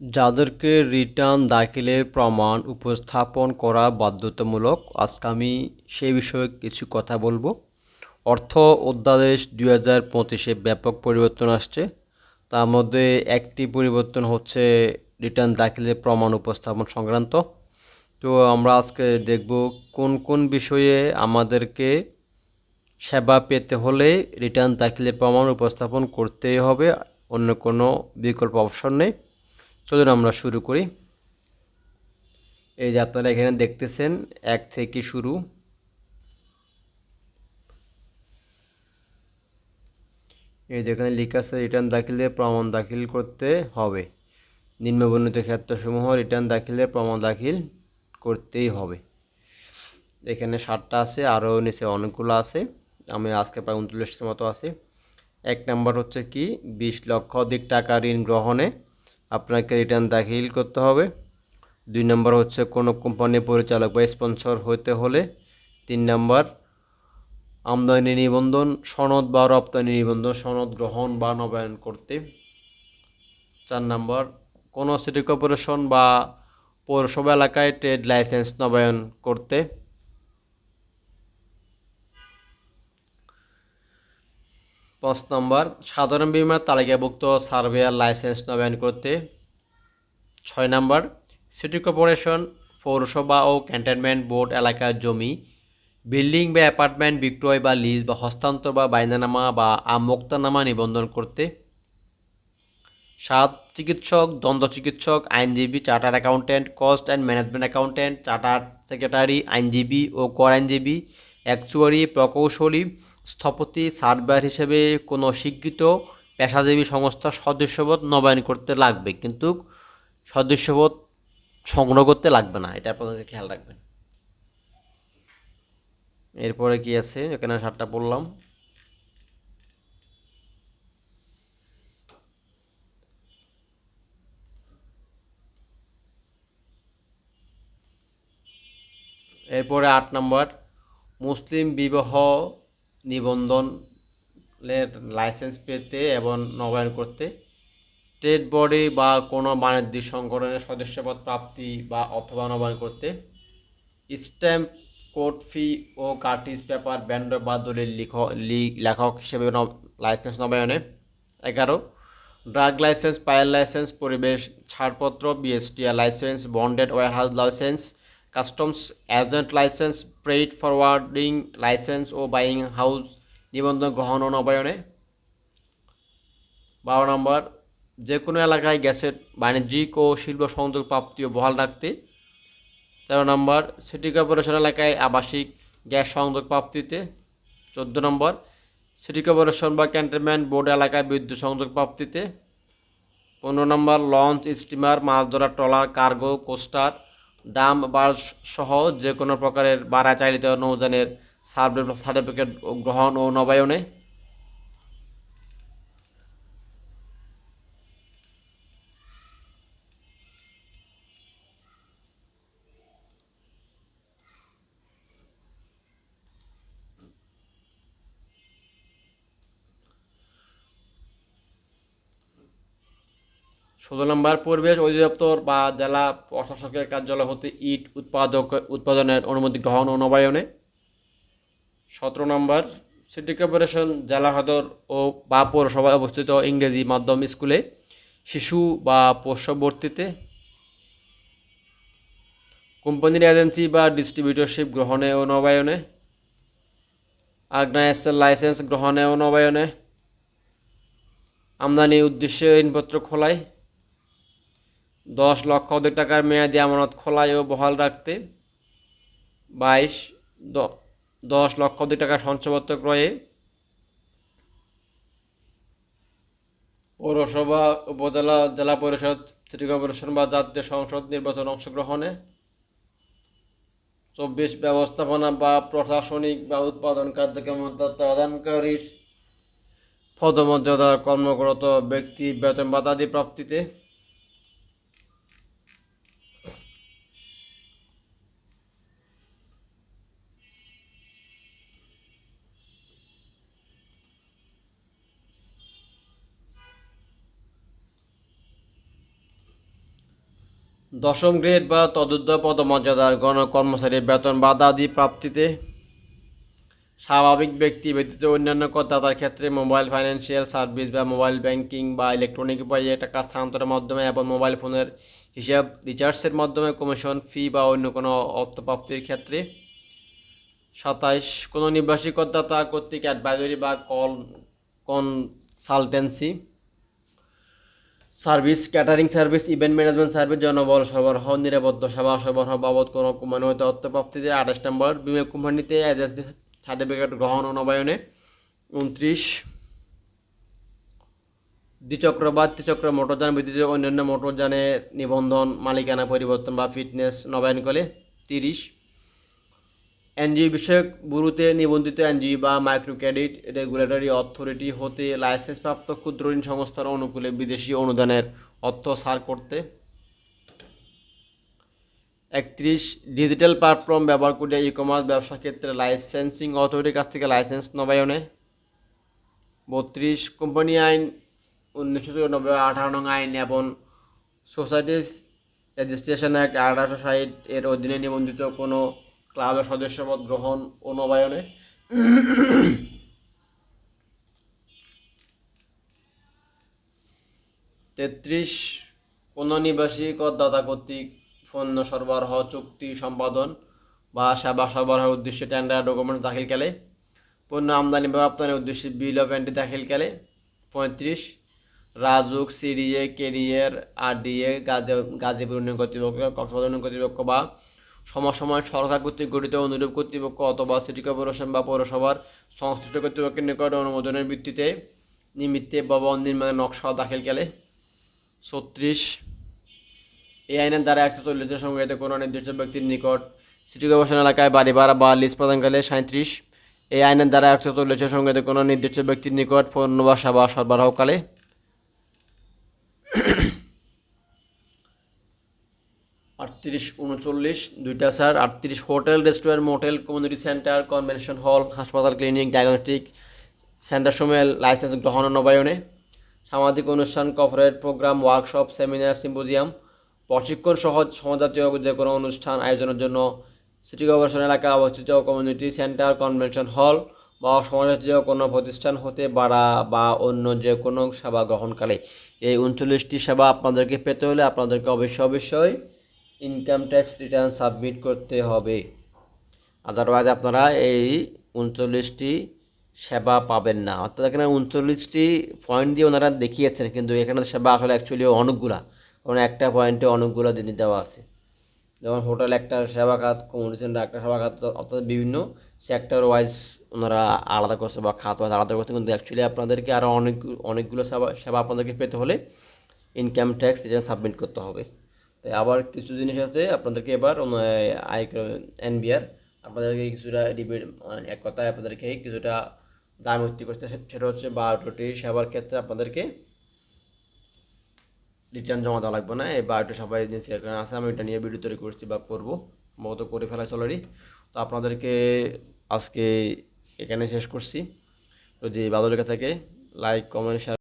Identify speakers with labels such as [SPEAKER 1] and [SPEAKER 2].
[SPEAKER 1] যাদেরকে রিটার্ন দাখিলের প্রমাণ উপস্থাপন করা বাধ্যতামূলক, আজকে আমি সেই বিষয়ে কিছু কথা বলব। অর্থ অধ্যাদেশ দুই হাজার পঁচিশে ব্যাপক পরিবর্তন আসছে। তার মধ্যে একটি পরিবর্তন হচ্ছে রিটার্ন দাখিলের প্রমাণ উপস্থাপন সংক্রান্ত। তো আমরা আজকে দেখব কোন কোন বিষয়ে আমাদেরকে সেবা পেতে হলে রিটার্ন দাখিলের প্রমাণ উপস্থাপন করতেই হবে। অন্য কোনো বিকল্প অপশন নেই। চলুন আমরা শুরু করি। এই যে আপনারা এখানে দেখতেছেন, এক থেকে শুরু। এই যেখানে লেখা আছে, রিটার্ন দাখিলে প্রমাণ দাখিল করতে হবে। নিম্নবর্ণিত ক্ষেত্রসমূহ, রিটার্ন দাখিলে প্রমাণ দাখিল করতেই হবে। এখানে সাতটা আছে, আরও নিচে অনেকগুলো আছে। আমি আজকে প্রায় উনচল্লিশটার মতো আছে। এক নাম্বার হচ্ছে কি, বিশ লক্ষ অধিক টাকা ঋণ গ্রহণে আপনাকে রিটার্ন দাখিল করতে হবে। দুই নম্বর হচ্ছে কোনো কোম্পানির পরিচালক বা স্পন্সর হতে হলে। তিন নম্বর, আমদানি নিবন্ধন, সনদ বা রপ্তানি নিবন্ধন, সনদ গ্রহণ বা নবায়ন করতে। চার নম্বর, কোনো সিটি কর্পোরেশন বা পৌরসভা এলাকায় ট্রেড লাইসেন্স নবায়ন করতে। পাঁচ নম্বর, সাধারণ বিমার তালিকাভুক্ত সার্ভেয়ার লাইসেন্স নবায়ন করতে। ছয় নম্বর, সিটি কর্পোরেশন, পৌরসভা ও ক্যান্টনমেন্ট বোর্ড এলাকার জমি, বিল্ডিং বা অ্যাপার্টমেন্ট বিক্রয় বা লিজ বা হস্তান্তর বা বাইনানামা বা আমোক্তানামা নিবন্ধন করতে। সাত, চিকিৎসক, দ্বন্দ্ব চিকিৎসক, আইনজীবী charter accountant, cost and management accountant charter secretary, আইনজীবী ও কর আইনজীবী, অ্যাকচুয়ারি, প্রকৌশলী স্থপতি, সার্ভার হিসেবে কোনো স্বীকৃত পেশাজীবী সংস্থার সদস্যবোধ নবায়ন করতে লাগবে, কিন্তু সদস্যবোধ সংগ্রহ করতে লাগবে না। এটা আপনাদের খেয়াল রাখবেন। এরপরে কি আছে? এখানে সাতটা বললাম এরপরে আট নম্বর, মুসলিম বিবাহ নিবন্ধনের লাইসেন্স পেতে এবং নবায়ন করতে। ট্রেড বডি বা কোনো বাণিজ্যিক সংগঠনের সদস্যপদ প্রাপ্তি বা অথবা নবায়ন করতে। স্ট্যাম্প কোড ফি ও কার্টিজ পেপার ব্যান্ড বা দলিল লেখক হিসেবে লাইসেন্স নবায়নে। এগারো ড্রাগ লাইসেন্স পায়ের লাইসেন্স পরিবেশ ছাড়পত্র BSTR licence bonded warehouse licence customs agent licence freight forwarding licence ও বাইং হাউস নিবন্ধন গ্রহণ ও নবায়নে। বারো নম্বর যে কোনো এলাকায় গ্যাসের বাণিজ্যিক ও শিল্প সংযোগ প্রাপ্তি বহাল রাখতে। তেরো নম্বর, সিটি কর্পোরেশন এলাকায় আবাসিক গ্যাস সংযোগ প্রাপ্তিতে। চোদ্দ নম্বর, সিটি কর্পোরেশন বা ক্যান্টনমেন্ট বোর্ড এলাকায় বিদ্যুৎ সংযোগ প্রাপ্তিতে। পনেরো নম্বর, লঞ্চ, স্টিমার, মাছ ধরার ট্রলার, কার্গো, কোস্টার ডাম বাড় সহ যে কোনো প্রকারের বাড়া চালিত নৌযানের সার্টিফিকেট গ্রহণ ও নবায়নে ষোলো নম্বর পরিবেশ অধিদপ্তর বা জেলা প্রশাসকের কার্যালয় হতে ইট উৎপাদক, উৎপাদনের অনুমতি গ্রহণ ও নবায়নে। সতেরো নম্বর, সিটি কর্পোরেশন, জেলা সদর ও বা পৌরসভায় অবস্থিত ইংরেজি মাধ্যম স্কুলে শিশু বা পোষ্যবর্তীতে কোম্পানির এজেন্সি বা ডিস্ট্রিবিউটরশিপ গ্রহণে ও নবায়নে। আগ্নায়াসের লাইসেন্স গ্রহণে ও নবায়নে। আমদানি উদ্দেশ্যে ঋণপত্র খোলায় দশ লক্ষ অধিক টাকার মেয়াদি আমানত খোলায় ও বহাল রাখতে। বাইশ দশ লক্ষ অধিক টাকা সঞ্চয়পত্র ক্রয়ে পৌরসভা, উপজেলা, জেলা পরিষদ, সিটি কর্পোরেশন বা জাতীয় সংসদ নির্বাচন অংশগ্রহণে। চব্বিশ, ব্যবস্থাপনা বা প্রশাসনিক বা উৎপাদন কার্যক্রমতা প্রদানকারীর পদমর্যাদার কর্মরত ব্যক্তি বেতন বাতাদি প্রাপ্তিতে। দশম গ্রেড বা তদুর্ধ পদমর্যাদার গণ কর্মচারীর বেতন বাধাদি প্রাপ্তিতে স্বাভাবিক ব্যক্তি ব্যতীত অন্যান্য করদাতার ক্ষেত্রে মোবাইল ফাইন্যান্সিয়াল সার্ভিস বা মোবাইল ব্যাংকিং বা ইলেকট্রনিক উপায়ে টাকা স্থানান্তরের মাধ্যমে এবং মোবাইল ফোনের হিসাব রিচার্জের মাধ্যমে কমিশন, ফি বা অন্য কোনো অর্থপ্রাপ্তির ক্ষেত্রে সাতাইশ। কোনো নির্বাসী করদাতা কর্তৃক অ্যাডভাইজরি বা call consultancy service, catering service, event management service, জনবল সরবরাহ, নিরাপত্তা সেবা সরবরাহ বাবদ কোনো কোম্পানি হতে অর্থপ্রাপ্তিতে আঠাশ নম্বর বিমা কোম্পানিতে এজেন্সি সার্টিফিকেট গ্রহণ ও নবায়নে। উনত্রিশ দ্বিচক্র বা ত্রিচক্র মোটরযান ব্যতীত অন্যান্য মোটরযানের নিবন্ধন, মালিকানা, পরিবর্তন বা ফিটনেস নবায়ন করে তিরিশ। এনজিও বিষয়ক ব্যুরোতে নিবন্ধিত এনজিও বা মাইক্রো ক্রেডিট রেগুলেটরি অথরিটি হতে লাইসেন্সপ্রাপ্ত ক্ষুদ্র ঋণ সংস্থার অনুকূলে বিদেশি অনুদানের অর্থ সার করতে। একত্রিশ, ডিজিটাল প্ল্যাটফর্ম ব্যবহার করে ই কমার্স ব্যবসা ক্ষেত্রে লাইসেন্সিং অথরিটির কাছ থেকে লাইসেন্স নবায়নে। বত্রিশ, কোম্পানি আইন উনিশশো চুরানব্বই আঠারো নং আইন এবং সোসাইটিস রেজিস্ট্রেশন অ্যাক্ট আঠারোশো ষাট এর অধীনে নিবন্ধিত কোনো ক্লাবের সদস্যপদ গ্রহণ ও নবায়নে তেত্রিশ কোনো নিবাসী করদাতা কর্তৃক পণ্য সরবরাহ চুক্তি সম্পাদন বা সেবা সরবরাহের উদ্দেশ্যে টেন্ডার ডকুমেন্টস দাখিলকালে পণ্য আমদানি বা রপ্তানির উদ্দেশ্যে বিল অফ এন্ট্রি দাখিলকালে পঁয়ত্রিশ রাজুক সিডিএ কেডিএর আরডিএ, গাজী গাজীপুর কর্তৃপক্ষ, কক্সবাজার কর্তৃপক্ষ বা সমসময় সরকার কর্তৃক গঠিত অনুরূপ কর্তৃপক্ষ অথবা সিটি কর্পোরেশন বা পৌরসভার সংশ্লিষ্ট কর্তৃপক্ষের নিকট অনুমোদনের ভিত্তিতে নিমিত্তে ভবন নির্মাণের নকশা দাখিল দাখিলকালে ছত্রিশ। এই আইনের দ্বারা একশো চল্লিশের সংজ্ঞায়িত কোনো নির্দিষ্ট ব্যক্তির নিকট সিটি কর্পোরেশন এলাকায় বাড়ি ভাড়া বা লিজ প্রদানকালে সাঁত্রিশ এই আইনের দ্বারা একশো চল্লিশের সংজ্ঞায়িত কোনো নির্দিষ্ট ব্যক্তির নিকট পণ্য বা সেবা সরবরাহকালে আটত্রিশ উনচল্লিশ, দুইটা স্যার। আটত্রিশ hotel, restaurant, motel, community centre, convention hall, হাসপাতাল, ক্লিনিক, ডায়াগনস্টিক সেন্টার সময় লাইসেন্স গ্রহণ নবায়নে। সামাজিক অনুষ্ঠান, corporate programme, workshop, seminar, symposium. প্রশিক্ষণ সহ সমাজাতীয় যে কোনো অনুষ্ঠান আয়োজনের জন্য সিটি কর্পোরেশন এলাকায় অবস্থিত কমিউনিটি সেন্টার, কনভেনশন হল বা সমাজাতীয় কোনো প্রতিষ্ঠান হতে বাড়া বা অন্য যে কোনো সেবা গ্রহণকালে। এই উনচল্লিশটি সেবা আপনাদেরকে পেতে হলে আপনাদেরকে অবশ্যই অবশ্যই ইনকাম ট্যাক্স রিটার্ন সাবমিট করতে হবে। আদারওয়াইজ আপনারা এই উনচল্লিশটি সেবা পাবেন না। অর্থাৎ এখানে উনচল্লিশটি পয়েন্ট দিয়ে ওনারা দেখিয়েছেন, কিন্তু এখানে সেবা আসলে অ্যাকচুয়ালি অনেকগুলা কারণ একটা পয়েন্টে অনেকগুলো জিনিস দেওয়া আছে। যেমন হোটেল একটা সেবা খাত কমিউনিটি সেন্টার একটা সেবা খাত অর্থাৎ বিভিন্ন সেক্টর ওয়াইজ ওনারা আলাদা করছে বা খাত ওয়াইজ আলাদা করছে। কিন্তু অ্যাকচুয়ালি আপনাদেরকে আরও অনেক, অনেকগুলো সেবা সেবা আপনাদেরকে পেতে হলে ইনকাম ট্যাক্স রিটার্ন সাবমিট করতে হবে। তাই আবার কিছু জিনিস আছে, আপনাদেরকে এবার আই এনবিআর আপনাদেরকে কিছুটা রিপিট এক কথায় আপনাদেরকে কিছুটা দাম উত্তি করতে সেটা হচ্ছে বারোটি সেবার ক্ষেত্রে আপনাদেরকে রিটার্ন জমা দেওয়া লাগবে না। এই বারোটা সবাই জিনিস এখানে আছে, আমি এটা নিয়ে ভিডিও তৈরি করছি বা করব মতো করে ফেলাইছি অলরেডি তো আপনাদেরকে আজকে এখানে শেষ করছি। যদি ভালো লেগে থাকে লাইক কমেন্ট শেয়ার